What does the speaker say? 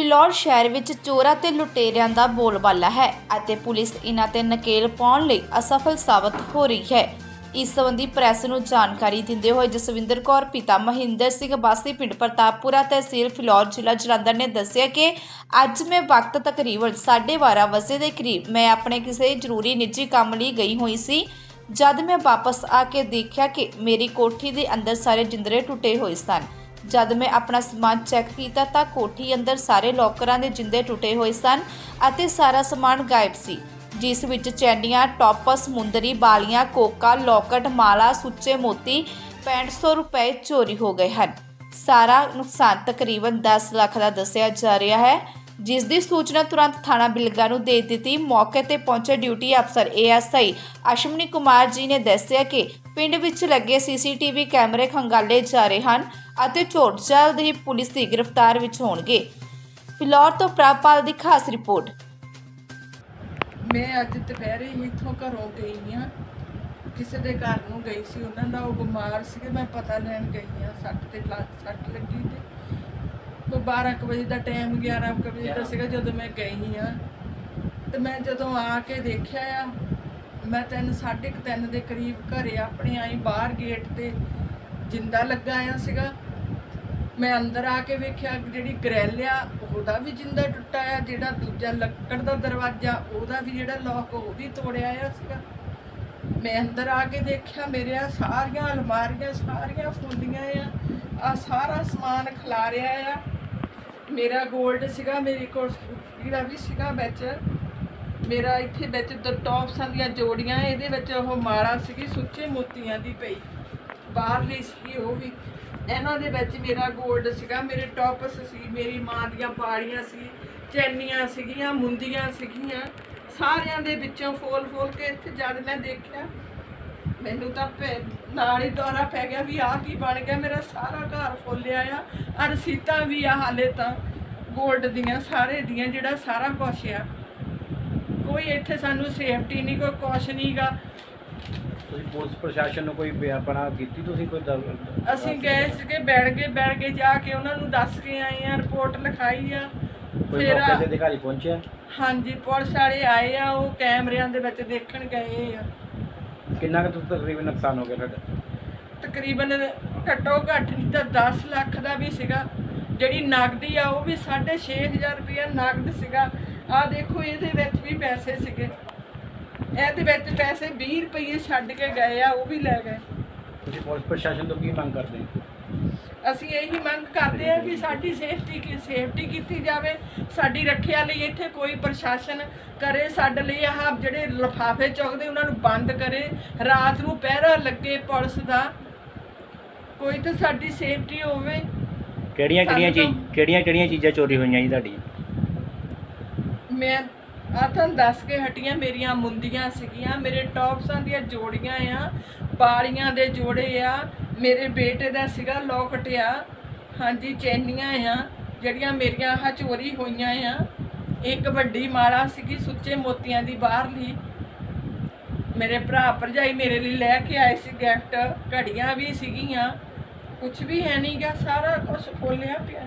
ਫਿਲੌਰ ਸ਼ਹਿਰ ਵਿੱਚ ਚੋਰਾਂ ਤੇ ਲੁਟੇਰਿਆਂ ਦਾ ਬੋਲਬਾਲਾ ਹੈ ਅਤੇ ਪੁਲਿਸ ਇਹਨਾਂ ਤੇ ਨਕੇਲ ਪਾਉਣ ਲਈ ਅਸਫਲ ਸਾਬਤ ਹੋ ਰਹੀ ਹੈ। ਇਸ ਸੰਬੰਧੀ ਪ੍ਰੈਸ ਨੂੰ ਜਾਣਕਾਰੀ ਦਿੰਦੇ ਹੋਏ ਜਸਵਿੰਦਰ ਕੌਰ, ਪਿਤਾ ਮਹਿੰਦਰ ਸਿੰਘ ਬਾਸੀ, ਪਿੰਡ ਪ੍ਰਤਾਪਪੁਰਾ ਤਹਿਸੀਲ ਫਿਲੌਰ, ਜ਼ਿਲ੍ਹਾ ਜਲੰਧਰ ਨੇ ਦੱਸਿਆ ਕਿ ਅੱਜ ਮੈਂ ਵਕਤ ਤਕਰੀਬਨ 12:30 ਵਜੇ ਦੇ ਕਰੀਬ ਮੈਂ ਆਪਣੇ ਕਿਸੇ ਜ਼ਰੂਰੀ ਨਿੱਜੀ ਕੰਮ ਲਈ ਗਈ ਹੋਈ ਸੀ, ਜਦ ਮੈਂ ਵਾਪਸ ਆ ਕੇ ਦੇਖਿਆ ਕਿ ਮੇਰੀ ਕੋਠੀ ਦੇ ਅੰਦਰ ਸਾਰੇ ਜਿੰਦਰੇ ਟੁੱਟੇ ਹੋਏ ਸਨ। ਜਦ ਮੈਂ ਆਪਣਾ ਸਮਾਨ ਚੈੱਕ ਕੀਤਾ ਤਾਂ ਕੋਠੀ ਅੰਦਰ ਸਾਰੇ ਲੋਕਰਾਂ ਦੇ ਜਿੰਦੇ ਟੁੱਟੇ ਹੋਏ ਸਨ ਅਤੇ ਸਾਰਾ ਸਮਾਨ ਗਾਇਬ ਸੀ, ਜਿਸ ਵਿੱਚ ਚੈਨੀਆਂ, ਟੌਪਸ, ਮੁੰਦਰੀ, ਬਾਲੀਆਂ, ਕੋਕਾ, ਲੋਕਟ, ਮਾਲਾ, ਸੁੱਚੇ ਮੋਤੀ 6500 ਰੁਪਏ ਚੋਰੀ ਹੋ ਗਏ ਹਨ। ਸਾਰਾ ਨੁਕਸਾਨ ਤਕਰੀਬਨ 10 ਲੱਖ ਦਾ ਦੱਸਿਆ ਜਾ ਰਿਹਾ ਹੈ, ਜਿਸ ਦੀ ਸੂਚਨਾ ਤੁਰੰਤ ਥਾਣਾ ਬਿਲਗਾ ਨੂੰ ਦੇ ਦਿੱਤੀ। ਮੌਕੇ ਤੇ ਪਹੁੰਚੇ ਡਿਊਟੀ ਅਫਸਰ ਏਐਸਆਈ ਅਸ਼ਮਨੀ ਕੁਮਾਰ ਜੀ ਨੇ ਦੱਸਿਆ ਕਿ ਪਿੰਡ ਵਿੱਚ ਲੱਗੇ ਸੀਸੀਟੀਵੀ ਕੈਮਰੇ ਖੰਗਾਲੇ ਜਾ ਰਹੇ ਹਨ ਅਤੇ ਚੋਰ ਜਲਦ ਹੀ ਪੁਲਿਸ ਦੀ ਗ੍ਰਿਫਤਾਰ ਵਿੱਚ ਹੋਣਗੇ। ਫਿਲੌਰ ਤੋਂ ਪ੍ਰਾਪਾਲ ਦੀ ਖਾਸ ਰਿਪੋਰਟ। ਮੈਂ ਅੱਜ ਦੁਪਹਿਰੇ ਹੀ ਇੱਥੋਂ ਘਰੋਂ ਗਈ ਹਾਂ। ਕਿਸੇ ਦੇ ਘਰ ਨੂੰ ਗਈ ਸੀ। ਉਹਨਾਂ ਦਾ ਉਹ ਬਿਮਾਰ ਸੀਗੇ। ਮੈਂ ਪਤਾ ਲੈਣ ਗਈ ਹਾਂ। ਸੱਟ ਤੇ ਲੱਗ ਸੱਟ ਲੱਗੀ ਤੇ ਉਹ 12 ਕੁ ਵਜੇ ਦਾ ਟਾਈਮ 11 ਕੁ ਵਜੇ ਦਾ ਸੀਗਾ ਜਦੋਂ ਮੈਂ ਗਈ ਹਾਂ। ਤੇ ਮੈਂ ਜਦੋਂ ਆ ਕੇ ਦੇਖਿਆ ਆ, ਮੈਂ ਤਿੰਨ, ਸਾਢੇ ਕੁ ਤਿੰਨ ਦੇ ਕਰੀਬ ਘਰੇ ਆਪਣੇ ਆਈ ਬਾਹਰ ਗੇਟ ਤੇ ਜਿੰਦਾ ਲੱਗਾ ਆ ਸੀਗਾ। ਮੈਂ ਅੰਦਰ ਆ ਕੇ ਵੇਖਿਆ ਜਿਹੜੀ ਗ੍ਰਿਲ ਆ, ਉਹਦਾ ਵੀ ਜਿੰਦਾ ਟੁੱਟਾ ਆ, ਜਿਹੜਾ ਦੂਜਾ ਲੱਕੜ ਦਾ ਦਰਵਾਜ਼ਾ, ਉਹਦਾ ਵੀ ਜਿਹੜਾ ਲੌਕ ਉਹ ਵੀ ਤੋੜਿਆ ਆ ਸੀਗਾ। ਮੈਂ ਅੰਦਰ ਆ ਕੇ ਦੇਖਿਆ, ਮੇਰੇ ਆ ਸਾਰੀਆਂ ਅਲਮਾਰੀਆਂ, ਸਾਰੀਆਂ ਫੁੱਲੀਆਂ ਆ ਆ ਸਾਰਾ ਸਮਾਨ ਖਿਲਾਰਿਆ ਆ। ਮੇਰਾ 골ਡ ਸੀਗਾ, ਮੇਰੀ ਕੋਲ ਸਕੂਟਰੀ ਦਾ ਵੀ ਸੀਗਾ ਵਿੱਚ। ਮੇਰਾ ਇੱਥੇ ਵਿੱਚ ਦ ਟੌਪਸਾਂ ਦੀਆਂ ਜੋੜੀਆਂ, ਇਹਦੇ ਵਿੱਚ ਉਹ ਮਾਰਾ ਸੀਗੀ, ਸੁੱਚੇ ਮੋਤੀਆਂ ਦੀ ਪਈ। ਬਾਹਰਲੀ ਸੀ ਉਹ ਵੀ। ਇਹਨਾਂ ਦੇ ਵਿੱਚ ਮੇਰਾ ਗੋਲਡ ਸੀਗਾ, ਮੇਰੇ ਟੌਪਸ ਸੀ, ਮੇਰੀ ਮਾਂ ਦੀਆਂ ਬਾੜੀਆਂ ਸੀ, ਚੈਨੀਆਂ ਸੀਗੀਆਂ, ਮੁੰਦੀਆਂ ਸੀਗੀਆਂ, ਸਾਰਿਆਂ ਦੇ ਵਿੱਚੋਂ ਫੋਲ ਫੋਲ ਕੇ ਇੱਥੇ ਜਦ ਮੈਂ ਦੇਖਿਆ, ਮੈਨੂੰ ਤਾਂ ਪੈ- ਨਾਲ ਹੀ ਦੌਰਾ ਪੈ ਗਿਆ ਵੀ ਆਹ ਕੀ ਬਣ ਗਿਆ, ਮੇਰਾ ਸਾਰਾ ਘਰ ਫੁੱਲਿਆ ਆ ਆ ਰਸੀਤਾਂ ਵੀ ਆ ਹਾਲੇ ਤਾਂ ਗੋਲਡ ਦੀਆਂ, ਸਾਰੇ ਦੀਆਂ, ਜਿਹੜਾ ਸਾਰਾ ਕੁਛ ਆ। ਕੋਈ ਇੱਥੇ ਸਾਨੂੰ ਸੇਫਟੀ ਨਹੀਂ ਕੋਈ ਕੁਛ ਨਹੀਂਗਾ ਤੁਸੀਂ ਪੁਲਿਸ ਪ੍ਰਸ਼ਾਸਨ ਨੂੰ ਕੋਈ ਬਿਆਪਨਾ ਕੀਤੀ ਤੁਸੀਂ ਕੋਈ ਅਸੀਂ ਗਏ ਸੀਗੇ ਬੈਠ ਗਏ ਬੈਠ ਕੇ ਜਾ ਕੇ ਉਹਨਾਂ ਨੂੰ ਦੱਸ ਕੇ ਆਏ ਆ ਰਿਪੋਰਟ ਲਿਖਾਈ ਆ। ਕੋਈ ਫਿਰ ਮੌਕੇ ਤੇ ਅਧਿਕਾਰੀ ਪਹੁੰਚਿਆ? ਹਾਂਜੀ ਪੁਲਿਸ ਵਾਲੇ ਆਏ ਆ ਉਹ ਕੈਮਰਿਆਂ ਦੇ ਵਿੱਚ ਦੇਖਣ ਗਏ ਆ। ਕਿੰਨਾ ਕੁ ਤਕਰੀਬਨ ਨੁਕਸਾਨ ਹੋ ਗਿਆ ਤੁਹਾਡਾ? ਤਕਰੀਬਨ ਘੱਟੋ ਘੱਟ ਨਹੀਂ ਤਾਂ 10 ਲੱਖ ਦਾ ਵੀ ਸੀਗਾ। ਜਿਹੜੀ ਨਗਦੀ ਆ ਉਹ ਵੀ 6500 ਰੁਪਇਆ ਨਗਦ ਸੀਗਾ। ਆ ਦੇਖੋ ਇਹਦੇ ਵਿੱਚ ਵੀ ਪੈਸੇ ਸੀਗੇ। ਇਹਦੇ ਵਿੱਚ ਪੈਸੇ 20 ਰੁਪਏ ਛੱਡ ਕੇ ਗਏ ਆ ਉਹ ਵੀ ਲੈ ਗਏ। ਤੁਸੀਂ ਪੁਲਿਸ ਪ੍ਰਸ਼ਾਸਨ ਤੋਂ ਕੀ ਮੰਗ ਕਰਦੇ ਹੋ? ਅਸੀਂ ਇਹੀ ਮੰਗ ਕਰਦੇ ਹਾਂ ਕਿ ਸਾਡੀ ਸੇਫਟੀ ਕੀ ਸੇਫਟੀ ਕੀਤੀ ਜਾਵੇ ਸਾਡੀ ਰੱਖਿਆ ਲਈ ਇੱਥੇ ਕੋਈ ਪ੍ਰਸ਼ਾਸਨ ਕਰੇ ਸਾਡੇ ਲਈ ਆਹ ਜਿਹੜੇ ਲਫਾਫੇ ਚੁੱਕਦੇ ਉਹਨਾਂ ਨੂੰ ਬੰਦ ਕਰੇ। ਰਾਤ ਨੂੰ ਪਹਿਰਾ ਲੱਗੇ ਪੁਲਿਸ ਦਾ ਕੋਈ ਤਾਂ ਸਾਡੀ ਸੇਫਟੀ ਹੋਵੇ। ਕਿਹੜੀਆਂ ਕਿਹੜੀਆਂ ਚੀਜ਼ ਕਿਹੜੀਆਂ ਕਿਹੜੀਆਂ ਚੀਜ਼ਾਂ ਚੋਰੀ ਹੋਈਆਂ ਜੀ ਤੁਹਾਡੀ ਮੈਂ ਆ ਤੁਹਾਨੂੰ ਦੱਸ ਕੇ ਹਟੀਆਂ, ਮੇਰੀਆਂ ਮੁੰਦੀਆਂ ਸੀਗੀਆਂ, ਮੇਰੇ ਟੌਪਸਾਂ ਦੀਆਂ ਜੋੜੀਆਂ ਆ ਬਾਲੀਆਂ ਦੇ ਜੋੜੇ ਆ, ਮੇਰੇ ਬੇਟੇ ਦਾ ਸੀਗਾ ਲੋਕਟ ਆ ਹਾਂਜੀ, ਚੈਨੀਆਂ ਆ, ਜਿਹੜੀਆਂ ਮੇਰੀਆਂ ਆਹ ਚੋਰੀ ਹੋਈਆਂ ਆ। ਇੱਕ ਵੱਡੀ ਮਾਲਾ ਸੀਗੀ ਸੁੱਚੇ ਮੋਤੀਆਂ ਦੀ ਬਾਹਰਲੀ। ਮੇਰੇ ਭਰਾ ਭਰਜਾਈ ਮੇਰੇ ਲਈ ਲੈ ਕੇ ਆਏ ਸੀ ਗਿਫਟ, ਘੜੀਆਂ ਵੀ ਸੀਗੀਆਂ। ਕੁਝ ਵੀ ਹੈ ਨਹੀਂਗਾ ਸਾਰਾ ਕੁਝ ਖੋਲਿਆ ਪਿਆ।